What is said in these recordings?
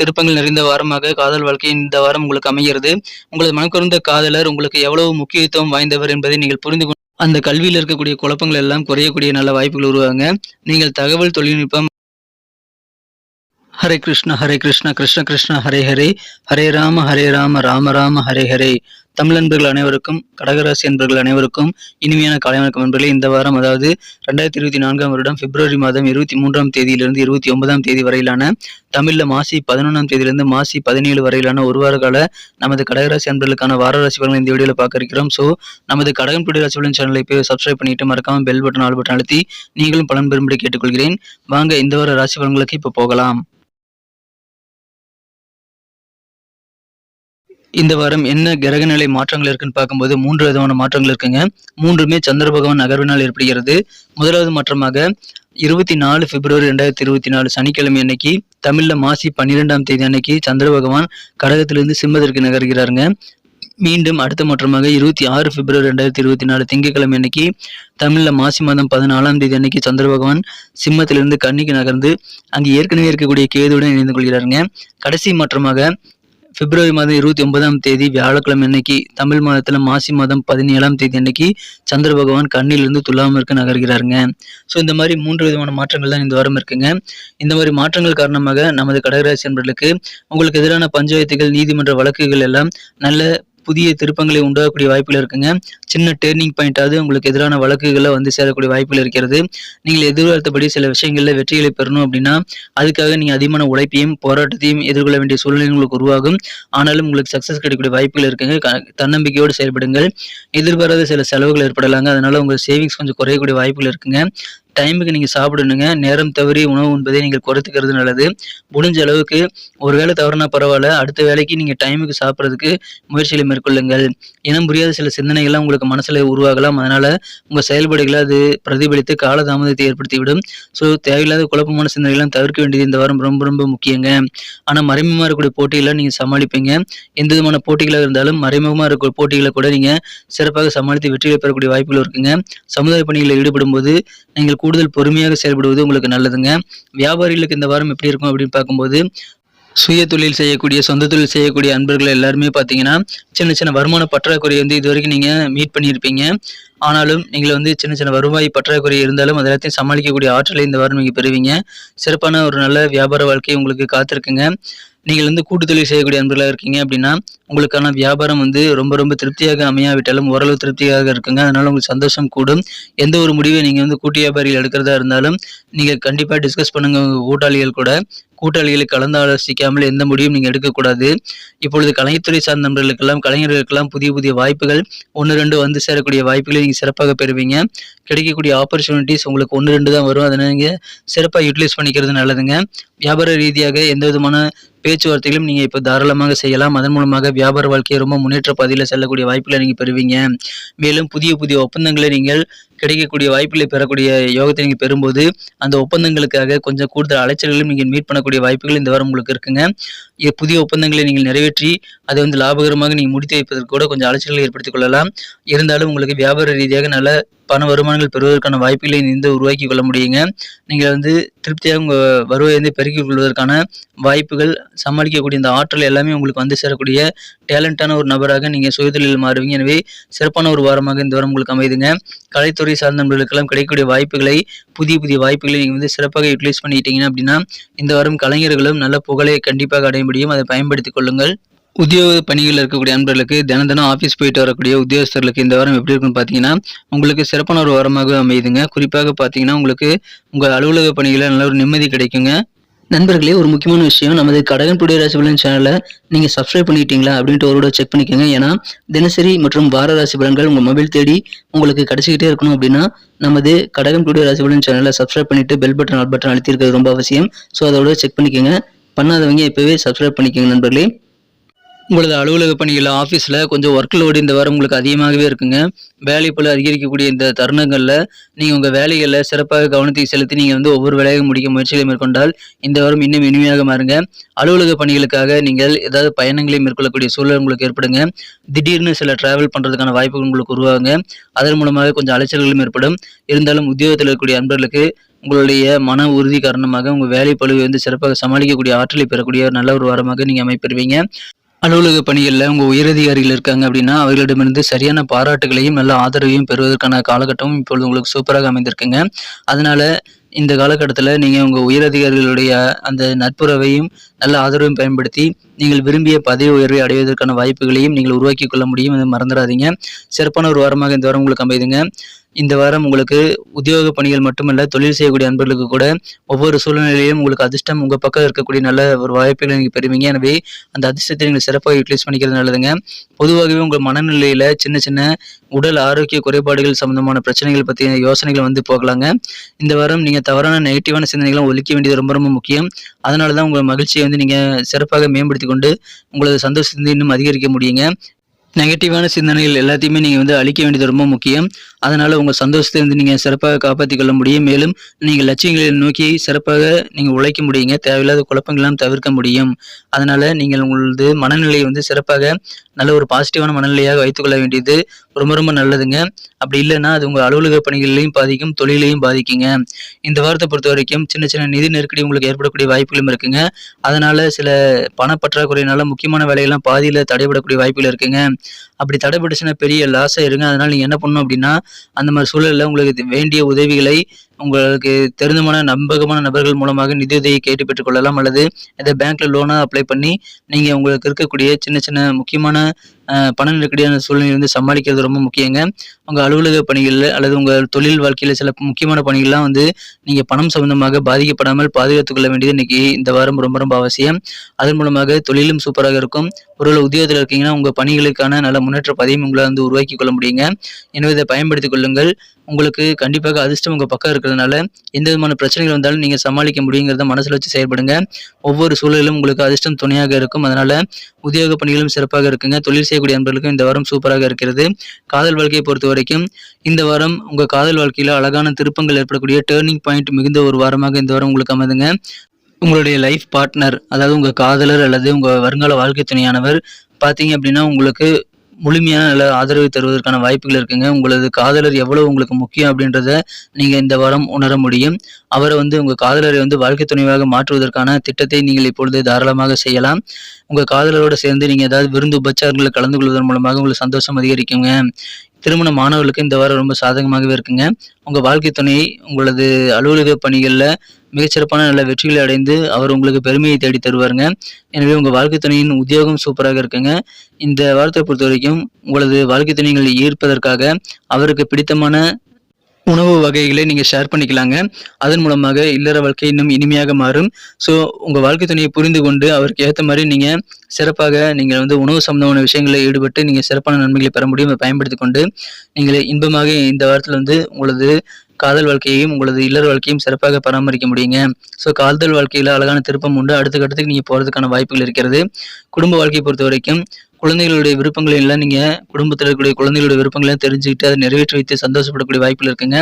திருப்பங்கள் நிறைந்த வாரமாக காதல் வாழ்க்கை இந்த வாரம் உங்களுக்கு அமைகிறது. உங்களது மனக்குறந்த காதலர் உங்களுக்கு எவ்வளவு முக்கியத்துவம் வாய்ந்தவர் என்பதை நீங்கள் புரிந்து கொண்டு அந்த கல்வியில் இருக்கக்கூடிய குழப்பங்கள் எல்லாம் குறையக்கூடிய நல்ல வாய்ப்புகள் உருவாங்க. நீங்கள் தகவல் தொழில்நுட்பம் ஹரே கிருஷ்ண ஹரே கிருஷ்ண கிருஷ்ண கிருஷ்ண ஹரே ஹரே. ஹரே ராம ஹரே ராம ராம ராம ஹரே ஹரே. தமிழ் நண்பர்கள் அனைவருக்கும் கடகராசி நண்பர்கள் அனைவருக்கும் இனிமையான காலை வணக்கம் நண்பர்களே. இந்த வாரம் அதாவது ரெண்டாயிரத்தி இருபத்தி நான்காம் வருடம் பிப்ரவரி மாதம் இருபத்தி மூன்றாம் தேதியிலிருந்து இருபத்தி ஒன்பதாம் தேதி வரையிலான தமிழில் மாசி பதினொன்றாம் தேதியிலிருந்து மாசி பதினேழு வரையிலான ஒரு வார கால நமது கடகராசி அன்பர்களுக்கான வார ராசி பலன் இந்த வீடியோவில் பார்க்க இருக்கிறோம். ஸோ நமது கடகன் டுடே ராசி பலன் சேனலை போய் சப்ஸ்கிரைப் பண்ணிட்டு மறக்காம பெல் பட்டன் ஆல் பட்டன் அழுத்தி நீங்களும் பலன் பெறும்படி கேட்டுக்கொள்கிறேன். வாங்க இந்த வார ராசி பலன்களுக்கு இப்போ போகலாம். இந்த வாரம் என்ன கிரகநிலை மாற்றங்கள் இருக்குன்னு பார்க்கும்போது மூன்று விதமான மாற்றங்கள் இருக்குங்க. மூன்றுமே சந்திர பகவான் நகர்வினால் ஏற்படுகிறது. முதலாவது மாற்றமாக இருபத்தி நாலு பிப்ரவரி ரெண்டாயிரத்தி இருபத்தி நாலு சனிக்கிழமை அன்னைக்கு தமிழ்ல மாசி பன்னிரெண்டாம் தேதி அன்னைக்கு சந்திர பகவான் கடகத்திலிருந்து சிம்மத்திற்கு நகர்கிறாருங்க. மீண்டும் அடுத்த மாற்றமாக இருபத்தி ஆறு பிப்ரவரி ரெண்டாயிரத்தி இருபத்தி நாலு திங்கட்கிழமை அன்னைக்கு தமிழ்ல மாசி மாதம் பதினாலாம் தேதி அன்னைக்கு சந்திர பகவான் சிம்மத்திலிருந்து கன்னிக்கு நகர்ந்து அங்கு ஏற்கனவே இருக்கக்கூடிய கேதுவுடன் இணைந்து கொள்கிறாருங்க. கடைசி மாற்றமாக பிப்ரவரி மாதம் இருபத்தி ஒன்பதாம் தேதி வியாழக்கிழமை அன்னைக்கு தமிழ் மாதத்துல மாசி மாதம் பதினேழாம் தேதி அன்னைக்கு சந்திர பகவான் கண்ணிலிருந்து துலாமிற்கு நகர்கிறாருங்க. ஸோ இந்த மாதிரி மூன்று விதமான மாற்றங்கள் தான் இந்த வாரம் இருக்குங்க. இந்த மாதிரி மாற்றங்கள் காரணமாக நமது கடகராசி நண்பர்களுக்கு உங்களுக்கு எதிரான பஞ்சாயத்துகள் நீதிமன்ற வழக்குகள் எல்லாம் நல்ல புதிய திருப்பங்களை உண்டாகக்கூடிய வாய்ப்புகள் இருக்குங்க. சின்ன டேர்னிங் பாயிண்டாவது உங்களுக்கு எதிரான வழக்குகளை வந்து சேரக்கூடிய வாய்ப்புகள் இருக்கிறது. நீங்கள் எதிர்பார்த்தபடி சில விஷயங்களில் வெற்றிகளை பெறணும் அப்படின்னா அதுக்காக நீங்கள் அதிகமான உழைப்பையும் போராட்டத்தையும் எதிர்கொள்ள வேண்டிய சூழ்நிலை உங்களுக்கு உருவாகும். ஆனாலும் உங்களுக்கு சக்ஸஸ் கிடைக்கக்கூடிய வாய்ப்புகள் இருக்குங்க. க- தன்னம்பிக்கையோடு செயல்படுங்கள். எதிர்பாராத சில செலவுகள் ஏற்படலாங்க. அதனால உங்கள் சேவிங்ஸ் கொஞ்சம் குறையக்கூடிய வாய்ப்புகள் இருக்குங்க. டைமுக்கு நீங்கள் சாப்பிடணுங்க. நேரம் தவறி உணவு உண்பதை நீங்கள் குறைத்துக்கிறது நல்லது. முடிஞ்ச அளவுக்கு ஒரு வேளை தவறுனா பரவாயில்ல. அடுத்த வேலைக்கு நீங்கள் டைமுக்கு சாப்பிட்றதுக்கு முயற்சிகளை மேற்கொள்ளுங்கள். இனம் புரியாத சில சிந்தனைகள்லாம் உங்களுக்கு மனசில் உருவாகலாம். அதனால் உங்கள் செயல்பாடுகளை அது பிரதிபலித்து காலதாமதத்தை ஏற்படுத்திவிடும். ஸோ தேவையில்லாத குழப்பமான சிந்தனைகள்லாம் தவிர்க்க வேண்டியது இந்த வாரம் ரொம்ப ரொம்ப முக்கியங்க. ஆனால் மறைமுகமாக இருக்கக்கூடிய போட்டிகளை நீங்கள் சமாளிப்பீங்க. எந்த விதமான போட்டிகளாக இருந்தாலும் மறைமுகமாக இருக்க போட்டிகளை கூட நீங்கள் சிறப்பாக சமாளித்து வெற்றிகளை பெறக்கூடிய வாய்ப்புகள் இருக்குங்க. சமுதாய பணிகளில் ஈடுபடும் போது நீங்கள் கூடுதல் பொறுமையாக செயல்படுவது உங்களுக்கு நல்லதுங்க. வியாபாரிகளுக்கு இந்த வாரம் எப்படி இருக்கும் அப்படின்னு பார்க்கும்போது சுய தொழில் செய்யக்கூடிய சொந்த தொழில் செய்யக்கூடிய அன்பர்கள் எல்லாருமே பார்த்தீங்கன்னா சின்ன சின்ன வருமான பற்றாக்குறை வந்து இது வரைக்கும் நீங்கள் மீட் பண்ணியிருப்பீங்க ஆனாலும் நீங்கள் வந்து சின்ன சின்ன வருவாய் பற்றாக்குறை இருந்தாலும் அது எல்லாத்தையும் சமாளிக்கக்கூடிய ஆற்றலை இந்த வாரம் நீங்கள் பெறுவீங்க. சிறப்பான ஒரு நல்ல வியாபார வாழ்க்கை உங்களுக்கு காத்திருக்குங்க. நீங்கள் வந்து கூட்டு தொழில் செய்யக்கூடிய அன்பர்களாக இருக்கீங்க அப்படின்னா உங்களுக்கான வியாபாரம் வந்து ரொம்ப ரொம்ப திருப்தியாக அமையாவிட்டாலும் ஓரளவு திருப்தியாக இருக்குங்க. அதனால் உங்களுக்கு சந்தோஷம் கூடும். எந்த ஒரு முடிவை நீங்கள் வந்து கூட்டு வியாபாரிகள் எடுக்கிறதா இருந்தாலும் நீங்கள் கண்டிப்பாக டிஸ்கஸ் பண்ணுங்க கூட்டாளிகள் கூட. கூட்டாளிகளை கலந்து ஆலோசிக்காமல் எந்த முடிவும் நீங்கள் எடுக்கக்கூடாது. இப்பொழுது கலைத்துறை சார்ந்த நண்பர்களுக்கெல்லாம் கலைஞர்களுக்கெல்லாம் புதிய புதிய வாய்ப்புகள் ஒன்று ரெண்டு வந்து சேரக்கூடிய வாய்ப்புகளை நீங்கள் சிறப்பாக பெறுவீங்க. கிடைக்கக்கூடிய ஆப்பர்ச்சுனிட்டிஸ் உங்களுக்கு ஒன்று ரெண்டு தான் வரும். அதனால் நீங்கள் சிறப்பாக யூட்டிலைஸ் பண்ணிக்கிறது நல்லதுங்க. வியாபார ரீதியாக எந்த விதமான பேச்சுவார்த்தைகளும் நீங்கள் இப்போ தாராளமாக செய்யலாம். அதன் மூலமாக வியாபார வாழ்க்கையை ரொம்ப முன்னேற்ற பாதையில் செல்லக்கூடிய வாய்ப்புகளை நீங்கள் பெறுவீங்க. மேலும் புதிய புதிய ஒப்பந்தங்களை நீங்கள் கிடைக்கக்கூடிய வாய்ப்புகளை பெறக்கூடிய யோகத்தை நீங்கள் பெறும்போது அந்த ஒப்பந்தங்களுக்காக கொஞ்சம் கூடுதல் அலைச்சல்களும் நீங்கள் மீட் பண்ணக்கூடிய வாய்ப்புகள் இந்த வாரம் உங்களுக்கு இருக்குங்க. புதிய ஒப்பந்தங்களை நீங்கள் நிறைவேற்றி அதை வந்து லாபகரமாக நீங்கள் முடித்து வைப்பதற்கு கூட கொஞ்சம் அலைச்சல்களை ஏற்படுத்திக் கொள்ளலாம். இருந்தாலும் உங்களுக்கு வியாபார ரீதியாக நல்ல பண வருமானங்கள் பெறுவதற்கான வாய்ப்புகளை இந்த உருவாக்கி கொள்ள முடியுங்க. நீங்கள் வந்து திருப்தியாக உங்கள் வருவாயை வந்து பெருக்கிக் கொள்வதற்கான வாய்ப்புகள் சமாளிக்கக்கூடிய இந்த ஆற்றல் எல்லாமே உங்களுக்கு வந்து சேரக்கூடிய டேலண்டான ஒரு நபராக நீங்கள் சுயதொழில் மாறுவீங்க. எனவே சிறப்பான ஒரு வாரமாக இந்த வாரம் உங்களுக்கு அமைதுங்க. கலைத்துறை சார்ந்த நண்பர்களுக்கெல்லாம் கிடைக்கக்கூடிய வாய்ப்புகளை புதிய புதிய வாய்ப்புகளை நீங்கள் வந்து சிறப்பாக யூட்டிலைஸ் பண்ணிக்கிட்டீங்க அப்படின்னா இந்த வாரம் கலைஞர்களும் நல்ல புகழை கண்டிப்பாக அடைய முடியும். அதை பயன்படுத்திக் கொள்ளுங்கள். உத்தியோக பணிகளில் இருக்கக்கூடிய நண்பர்களுக்கு தினம் தினம் ஆஃபீஸ் போயிட்டு வரக்கூடிய உத்தியோகஸ்தர்களுக்கு இந்த வாரம் எப்படி இருக்குன்னு பார்த்தீங்கன்னா உங்களுக்கு சிறப்பான ஒரு வாரமாக அமையுதுங்க குறிப்பாக பார்த்தீங்கன்னா உங்களுக்கு உங்கள் அலுவலக பணிகளில் நல்ல ஒரு நிம்மதி கிடைக்குங்க. நண்பர்களே ஒரு முக்கியமான விஷயம். நமது கடகன் புடைய ராசி பலன் சேனலை நீங்கள் சப்ஸ்கிரைப் பண்ணிட்டீங்களா அப்படின்ட்டு ஒரு செக் பண்ணிக்கோங்க. ஏன்னா தினசரி மற்றும் வார ராசி பலன்கள் உங்கள் மொபைல் தேடி உங்களுக்கு கிடைச்சிக்கிட்டே இருக்கணும் அப்படின்னா நமது கடகன் புடைய ராசி பலன் சேனலை சப்ஸ்கிரைப் பண்ணிட்டு பெல் பட்டன் ஆல் பட்டன் அழுத்திருக்கிறது ரொம்ப அவசியம். ஸோ அதோட செக் பண்ணிக்கோங்க. பண்ணாதவங்க இப்போவே சப்ஸ்கிரைப் பண்ணிக்கோங்க நண்பர்களே. உங்களது அலுவலக பணிகள் ஆஃபீஸில் கொஞ்சம் ஒர்க் லோடு இந்த வாரம் உங்களுக்கு அதிகமாகவே இருக்குங்க. வேலை பளு அதிகரிக்கக்கூடிய இந்த தருணங்களில் நீங்கள் உங்கள் வேலைகளில் சிறப்பாக கவனத்தை செலுத்தி நீங்கள் வந்து ஒவ்வொரு வேலையாக முடிக்க முயற்சிகளை மேற்கொண்டால் இந்த வாரம் இன்னும் இனிமையாக மாறுங்க. அலுவலக பணிகளுக்காக நீங்கள் ஏதாவது பயணங்களை மேற்கொள்ளக்கூடிய சூழல் உங்களுக்கு ஏற்படுங்க. திடீர்னு சில டிராவல் பண்ணுறதுக்கான வாய்ப்புகள் உங்களுக்கு உருவாகுங்க. அதன் மூலமாக கொஞ்சம் அலைச்சல்களும் ஏற்படும். இருந்தாலும் உத்தியோகத்தில் இருக்கக்கூடிய அன்பர்களுக்கு உங்களுடைய மன உறுதி காரணமாக உங்கள் வேலை பழுவை வந்து சிறப்பாக சமாளிக்கக்கூடிய ஆற்றலை பெறக்கூடிய ஒரு நல்ல ஒரு வாரமாக நீங்கள் அமைப்பெறுவீங்க. அலுவலக பணிகளில் உங்கள் உயரதிகாரிகள் இருக்காங்க அப்படின்னா அவர்களிடமிருந்து சரியான பாராட்டுகளையும் நல்ல ஆதரவையும் பெறுவதற்கான காலகட்டமும் இப்பொழுது உங்களுக்கு சூப்பராக அமைந்திருக்குங்க. அதனால இந்த காலகட்டத்தில் நீங்கள் உங்கள் உயரதிகாரிகளுடைய அந்த நட்புறவையும் நல்ல ஆதரவையும் பயன்படுத்தி நீங்கள் விரும்பிய பதவி உயர்வை அடைவதற்கான வாய்ப்புகளையும் நீங்கள் உருவாக்கி கொள்ள முடியும் அதை மறந்துடாதீங்க. சிறப்பான ஒரு வாரமாக இந்த வாரம் உங்களுக்கு அமைதுங்க. இந்த வாரம் உங்களுக்கு உத்தியோக பணிகள் மட்டுமல்ல தொழில் செய்யக்கூடிய அன்பர்களுக்கு கூட ஒவ்வொரு சூழ்நிலையிலும் உங்களுக்கு அதிர்ஷ்டம் உங்கள் பக்கம் இருக்கக்கூடிய நல்ல ஒரு வாய்ப்புகளை நீங்கள் பெறுவீங்க. எனவே அந்த அதிர்ஷ்டத்தை நீங்கள் சிறப்பாக யூட்டிலைஸ் பண்ணிக்கிறது நல்லதுங்க. பொதுவாகவே உங்கள் மனநிலையில் சின்ன சின்ன உடல் ஆரோக்கிய குறைபாடுகள் சம்பந்தமான பிரச்சனைகள் பற்றிய யோசனைகள் வந்து போகலாங்க. இந்த வாரம் நீங்கள் தவறான நெகட்டிவான சிந்தனைகளை ஒழிக்க வேண்டியது ரொம்ப ரொம்ப முக்கியம். அதனால தான் உங்கள் மகிழ்ச்சியை வந்து நீங்கள் சிறப்பாக மேம்படுத்தி கொண்டு உங்களது சந்தோஷத்தை இன்னும் அதிகரிக்க முடியுங்க. நெகட்டிவான சிந்தனைகள் எல்லாத்தையுமே நீங்கள் வந்து அழிக்க வேண்டியது ரொம்ப முக்கியம். அதனால் உங்கள் சந்தோஷத்தை வந்து நீங்கள் சிறப்பாக காப்பாற்றிக் கொள்ள முடியும். மேலும் நீங்கள் லட்சியங்களை நோக்கி சிறப்பாக நீங்கள் உழைக்க முடியுங்க. தேவையில்லாத குழப்பங்கள்லாம் தவிர்க்க முடியும். அதனால் நீங்கள் உங்களது மனநிலையை வந்து சிறப்பாக நல்ல ஒரு பாசிட்டிவான மனநிலையாக வைத்துக்கொள்ள வேண்டியது ரொம்ப ரொம்ப நல்லதுங்க. அப்படி இல்லைன்னா அது உங்கள் அலுவலக பணிகளையும் பாதிக்கும் தொழிலையும் பாதிக்குங்க. இந்த வாரத்தை பொறுத்த வரைக்கும் சின்ன சின்ன நிதி நெருக்கடி உங்களுக்கு ஏற்படக்கூடிய வாய்ப்புகளும் இருக்குங்க. அதனால் சில பணப்பற்றாக்குறையினால முக்கியமான வேலைகள்லாம் பாதியில் தடைபடக்கூடிய வாய்ப்புகள் இருக்குங்க. அப்படி தடைபட்டுச்சுன்னா பெரிய லாஸ் ஆயிருங்க அதனால நீங்கள் என்ன பண்ணணும் அப்படின்னா அந்த மாதிரி சூழலில் உங்களுக்கு வேண்டிய உதவிகளை உங்களுக்கு தெரிந்தமான நம்பகமான நபர்கள் மூலமாக நிதியுதவியை கேட்டு பெற்றுக்கொள்ளலாம். அல்லது எதை பேங்க்ல லோனாக அப்ளை பண்ணி நீங்கள் உங்களுக்கு இருக்கக்கூடிய சின்ன சின்ன முக்கியமான பண நெருக்கடியான சூழ்நிலை வந்து சமாளிக்கிறது ரொம்ப முக்கியங்க. உங்கள் அலுவலக பணிகளில் அல்லது உங்கள் தொழில் வாழ்க்கையில் சில முக்கியமான பணிகள்லாம் வந்து நீங்கள் பணம் சம்பந்தமாக பாதிக்கப்படாமல் பாதுகாத்துக் கொள்ள வேண்டியது இன்னைக்கு இந்த வாரம் ரொம்ப ரொம்ப அவசியம். அதன் மூலமாக தொழிலும் சூப்பராக இருக்கும். ஒரு உத்தியோகத்தில் இருக்கீங்கன்னா உங்கள் பணிகளுக்கான நல்ல முன்னேற்ற பதவியும் உங்களை வந்து உருவாக்கி கொள்ள முடியுங்க. எனவே இதை பயன்படுத்திக் கொள்ளுங்கள். உங்களுக்கு கண்டிப்பாக அதிர்ஷ்டம் உங்கள் பக்கம் இருக்கிறதுனால எந்த விதமான பிரச்சனைகள் வந்தாலும் நீங்கள் சமாளிக்க முடியுங்கிறத மனசில் வச்சு செயல்படுங்க. ஒவ்வொரு சூழலிலும் உங்களுக்கு அதிர்ஷ்டம் துணையாக இருக்கும். அதனால் உத்தியோக பணிகளும் சிறப்பாக இருக்குங்க. தொழில் செய்யக்கூடிய அன்பர்களுக்கும் இந்த வாரம் சூப்பராக இருக்கிறது. காதல் வாழ்க்கையை பொறுத்த வரைக்கும் இந்த வாரம் உங்கள் காதல் வாழ்க்கையில் அழகான திருப்பங்கள் ஏற்படக்கூடிய டேர்னிங் பாயிண்ட் மிகுந்த ஒரு வாரமாக இந்த வாரம் உங்களுக்கு அமைதுங்க. உங்களுடைய லைஃப் பார்ட்னர் அதாவது உங்கள் காதலர் அல்லது உங்கள் வருங்கால வாழ்க்கை துணையானவர் பார்த்தீங்க அப்படின்னா உங்களுக்கு முழுமையான நல்ல ஆதரவை தருவதற்கான வாய்ப்புகள் இருக்குங்க. உங்களது காதலர் எவ்வளவு உங்களுக்கு முக்கியம் அப்படின்றத நீங்கள் இந்த வாரம் உணர முடியும். அவரை வந்து உங்கள் காதலரை வந்து வாழ்க்கை துணைவாக மாற்றுவதற்கான திட்டத்தை நீங்கள் இப்பொழுது தாராளமாக செய்யலாம். உங்கள் காதலரோடு சேர்ந்து நீங்கள் ஏதாவது விருந்து உபச்சாரங்களில் கலந்து கொள்வதன் மூலமாக உங்களுக்கு சந்தோஷம் அதிகரிக்குங்க. திருமண மாணவர்களுக்கு இந்த வாரம் ரொம்ப சாதகமாகவே இருக்குங்க. உங்கள் வாழ்க்கை துணை உங்களது அலுவலக பணிகளில் மிகச்சிறப்பான நல்ல வெற்றிகளை அடைந்து அவர் உங்களுக்கு பெருமையை தேடி தருவாருங்க. எனவே உங்கள் வாழ்க்கை துணையின் உத்தியோகம் சூப்பராக இருக்குங்க. இந்த வாரத்தை பொறுத்த வரைக்கும் உங்களது வாழ்க்கை துணைகளை ஈர்ப்பதற்காக அவருக்கு பிடித்தமான உணவு வகைகளை நீங்கள் ஷேர் பண்ணிக்கலாங்க. அதன் மூலமாக இல்லற வாழ்க்கை இன்னும் இனிமையாக மாறும். ஸோ உங்கள் வாழ்க்கை துணையை புரிந்து கொண்டு அவருக்கு ஏற்ற மாதிரி நீங்கள் சிறப்பாக நீங்கள் வந்து உணவு சம்பந்தமான விஷயங்களில் ஈடுபட்டு நீங்கள் சிறப்பான நன்மைகளை பெற முடியும் அதை பயன்படுத்தி கொண்டு நீங்கள் இன்பமாக இந்த வாரத்தில் வந்து உங்களது காதல் வாழ்க்கையையும் உங்களது இல்லற வாழ்க்கையும் சிறப்பாக பராமரிக்க முடியுங்க. ஸோ காதல் வாழ்க்கையில் அழகான திருப்பம் உண்டு. அடுத்த கட்டத்துக்கு நீங்கள் போகிறதுக்கான வாய்ப்புகள் இருக்கிறது. குடும்ப வாழ்க்கையை பொறுத்த வரைக்கும் குழந்தைகளுடைய விருப்பங்களை எல்லாம் நீங்கள் குடும்பத்தில் இருக்கக்கூடிய குழந்தைகளுடைய விருப்பங்களையும் தெரிஞ்சுக்கிட்டு அதை நிறைவேற்றி வைத்து சந்தோஷப்படக்கூடிய வாய்ப்புகள் இருக்குங்க.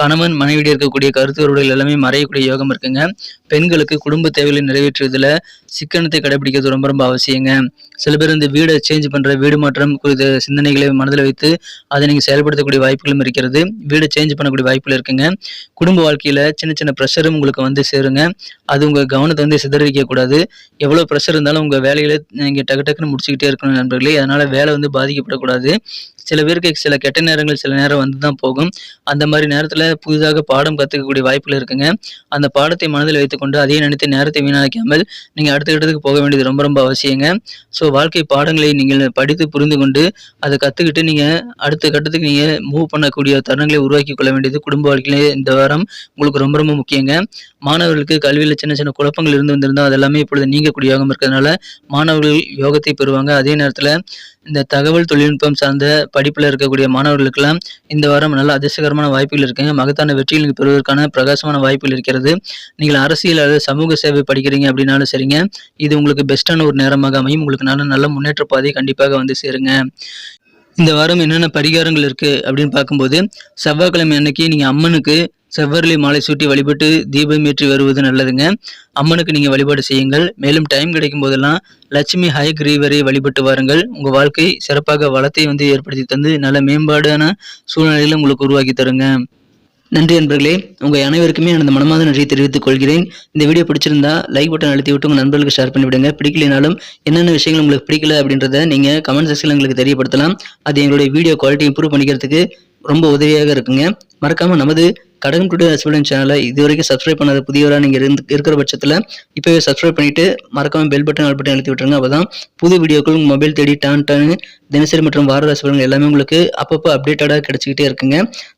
கணவன் மனைவியில் இருக்கக்கூடிய கருத்துகளுடைய எல்லாமே மறையக்கூடிய யோகம் இருக்குங்க. பெண்களுக்கு குடும்ப தேவைகளை நிறைவேற்றுவதில் சிக்கனத்தை கடைபிடிக்கிறது ரொம்ப ரொம்ப அவசியங்க. சில பேர் இந்த வீடை சேஞ்ச் பண்ணுற வீடு மாற்றம் குறித்த சிந்தனைகளை மனதில் வைத்து அதை நீங்கள் செயல்படுத்தக்கூடிய வாய்ப்புகளும் இருக்கிறது. வீடை சேஞ்ச் பண்ணக்கூடிய வாய்ப்புகள் இருக்குங்க. குடும்ப வாழ்க்கையில் சின்ன சின்ன ப்ரெஷரும் உங்களுக்கு வந்து சேருங்க. அது உங்கள் கவனத்தை வந்து சிதறிக்க கூடாது எவ்வளோ ப்ரெஷர் இருந்தாலும் உங்கள் வேலைகளை நீங்கள் டக்கு டக்குன்னு முடிச்சுக்கிட்டே இருக்கணும். நண்பர்களே அதனால் வேலை வந்து பாதிக்கப்படக்கூடாது. சில பேருக்கு சில கெட்ட நேரங்கள் சில நேரம் வந்து தான் போகும். அந்த மாதிரி நேரத்தில் புதிதாக பாடம் கற்றுக்கக்கூடிய வாய்ப்புகள் இருக்குங்க. அந்த பாடத்தை மனதில் வைத்துக்கொண்டு அதையே நினைத்து நேரத்தை வீணாக்காமல் நீங்கள் அடுத்த கட்டத்துக்கு போக வேண்டியது ரொம்ப ரொம்ப அவசியங்க. ஸோ வாழ்க்கை பாடங்களை நீங்கள் படித்து புரிந்து கொண்டு அதை கற்றுக்கிட்டு நீங்கள் அடுத்த கட்டத்துக்கு நீங்கள் மூவ் பண்ணக்கூடிய தருணங்களை உருவாக்கி கொள்ள வேண்டியது குடும்ப வாழ்க்கையிலே இந்த வாரம் உங்களுக்கு ரொம்ப ரொம்ப முக்கியங்க. மாணவர்களுக்கு கல்வியில் சின்ன சின்ன குழப்பங்கள் இருந்து வந்திருந்தால் அதெல்லாமே இப்பொழுது நீங்கக்கூடிய யோகம் இருக்கிறதுனால மாணவர்கள் யோகத்தை பெறுவாங்க. அதே நேரத்தில் இந்த தகவல் தொழில்நுட்பம் சார்ந்த படிப்பில் இருக்கக்கூடிய மாணவர்களுக்கெல்லாம் இந்த வாரம் நல்ல அதிர்ஷ்டகரமான வாய்ப்புகள் இருக்குங்க. மகத்தான வெற்றியில் பெறுவதற்கான பிரகாசமான வாய்ப்புகள் இருக்கிறது. நீங்கள் அரசியல் அல்லது சமூக சேவை படிக்கிறீங்க அப்படின்னாலும் சரிங்க. இது உங்களுக்கு பெஸ்ட்டான ஒரு நேரமாக அமையும். உங்களுக்கு நல்ல நல்ல முன்னேற்ற பாதை கண்டிப்பாக வந்து சேருங்க. இந்த வாரம் என்னென்ன பரிகாரங்கள் இருக்குது அப்படின்னு பார்க்கும்போது செவ்வாய்க்கிழமை அன்னைக்கு நீங்கள் அம்மனுக்கு செவ்வரளி மாலை சூட்டி வழிபட்டு தீபம் ஏற்றி வருவது நல்லதுங்க. அம்மனுக்கு நீங்கள் வழிபாடு செய்யுங்கள். மேலும் டைம் கிடைக்கும் போதெல்லாம் லட்சுமி ஹயக்ரீவரை வழிபட்டு வாருங்கள். உங்கள் வாழ்க்கை சிறப்பாக வளத்தை வந்து ஏற்படுத்தி தந்து நல்ல மேம்பாடான சூழ்நிலையில் உங்களுக்கு உருவாக்கி தருங்க. நன்றி நண்பர்களே உங்கள் அனைவருக்குமே எனது மனமாத நன்றியை தெரிவித்துக் கொள்கிறேன். இந்த வீடியோ பிடிச்சிருந்தா லைக் பட்டன் அழுத்தி விட்டு உங்கள் நண்பர்களுக்கு ஷேர் பண்ணிவிடுங்க. பிடிக்கலைனாலும் என்னென்ன விஷயங்கள் உங்களுக்கு பிடிக்கல அப்படின்றத நீங்கள் கமெண்ட் செக்ஷனில் எங்களுக்கு தெரியப்படுத்தலாம். அது எங்களுடைய வீடியோ குவாலிட்டி இம்ப்ரூவ் பண்ணிக்கிறதுக்கு ரொம்ப உதவியாக இருக்குங்க. மறக்காமல் நமது கடகம் டுடே ஹஸ்பண்ட் சேனலை இது வரைக்கும் சப்ஸ்கிரைப் பண்ணாத புதியவராக நீங்கள் இருந்து இருக்கிற பட்சத்தில் இப்போவே சப்ஸ்கிரைப் பண்ணிவிட்டு மறக்காமல் பெல் பட்டன் ஆல் பட்டன் அழுத்தி விட்டுருங்க. அப்போ தான் புது வீடியோக்கள் உங்கள் மொபைல் தேடி டான் டான் தினசரி மற்றும் வார ராசி பலன்கள் எல்லாமே உங்களுக்கு அப்பப்போ அப்டேட்டடாக கிடச்சிக்கிட்டே இருக்குங்க.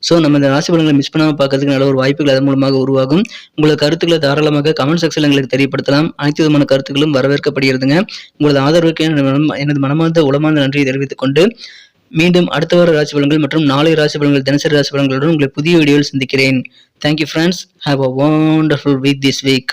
ஸோ நம்ம இந்த ராசி பலன்களை மிஸ் பண்ணாமல் பார்க்கறதுக்கு நல்ல ஒரு வாய்ப்புகள் அதன் மூலமாக உருவாகும். உங்களோட கருத்துக்களை தாராளமாக கமெண்ட் செக்ஷனில் எங்களுக்கு தெரியப்படுத்தலாம். அனைத்து விதமான கருத்துக்களும் வரவேற்கப்படுகிறதுங்க. உங்களது ஆதரவுக்கு எனது மனம் எனது மனமார்ந்த உளமார்ந்த நன்றியை தெரிவித்துக் கொண்டு மீண்டும் அடுத்த வார ராசி பலன்கள் மற்றும் நாளை ராசி பலன்கள் தினசரி ராசி பலன்களுடன் உங்களை புதிய வீடியோவில் சந்திக்கிறேன். Thank you friends have a wonderful week this week